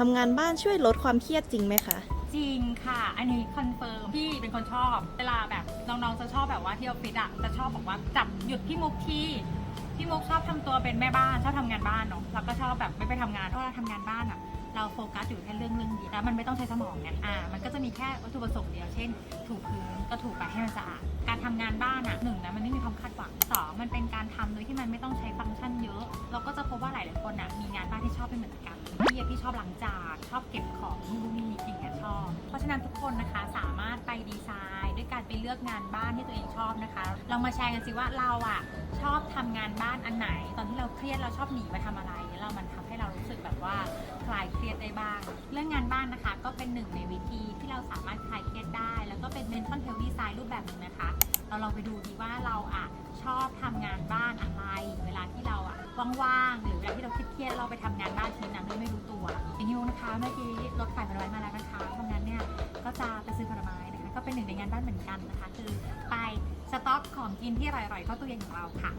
ทำงานบ้านช่วยลดความเครียดจริงไหมคะ จริงค่ะ อันนี้คอนเฟิร์มพี่เป็นคนชอบ เวลาแบบน้องๆจะชอบแบบว่าที่ออฟฟิศอะจะชอบบอกว่าจับหยุดพี่มุกที่พี่มุกชอบทำตัวเป็นแม่บ้านชอบทำงานบ้านเนาะแล้วก็ชอบแบบไม่ไปทำงานเพราะเราทำงานบ้านอะเราโฟกัสอยู่แค่เรื่องเรื่องเดียวแล้วมันไม่ต้องใช้สมองไงอ่ามันก็จะมีแค่วัตถุประสงค์เดียวเช่น ถูพื้นก็ถูไปให้มันสะอาดการทำงานบ้านอะหนึ่งนะมันไม่มีความคาดหวังสองมันเป็นการทำโดยที่มันไม่ต้องใช้ ราะพบว่าหลายๆคนอะมีงานบ้านที่ชอบไม่เหมือนกันพี่พี่ชอบล้างจานชอบเก็บของนู่นนี่อย่างเงี้ยชอบ เพราะฉะนั้นทุกคนนะคะสามารถไปดีไซน์ ด้วยการไปเลือกงานบ้านที่ตัวเองชอบนะคะ เรามาแชร์กันสิว่าเราอะชอบทำงานบ้านอันไหน ตอนที่เราเครียดเราชอบหนีมาทำอะไรแล้วเรามันทำให้เรารู้สึกแบบว่าคลายเครียดได้บ้าง เรื่องงานบ้านนะคะ ก็เป็นหนึ่งในวิธีที่เราสามารถคลายเครียดได้ แล้วก็เป็น mental health design รูปแบบหนึ่งนะคะ เราลองไปดูดีว่าเราอะชอบทำงานบ้านอะ ว่างๆ หรือเวลาที่เราเครียดๆเราไปทำงานบ้านทีนั้นโดยไม่รู้ตัวอย่างนี้นะคะ เมื่อกี้รถไฟผลไม้มาแล้วนะคะเพราะงั้นเนี่ยก็จะไปซื้อผลไม้นะคะ ก็เป็นหนึ่งในงานบ้านเหมือนกันนะคะ คือไปสต็อกของกินที่อร่อยๆเข้าตู้เย็นของเราค่ะ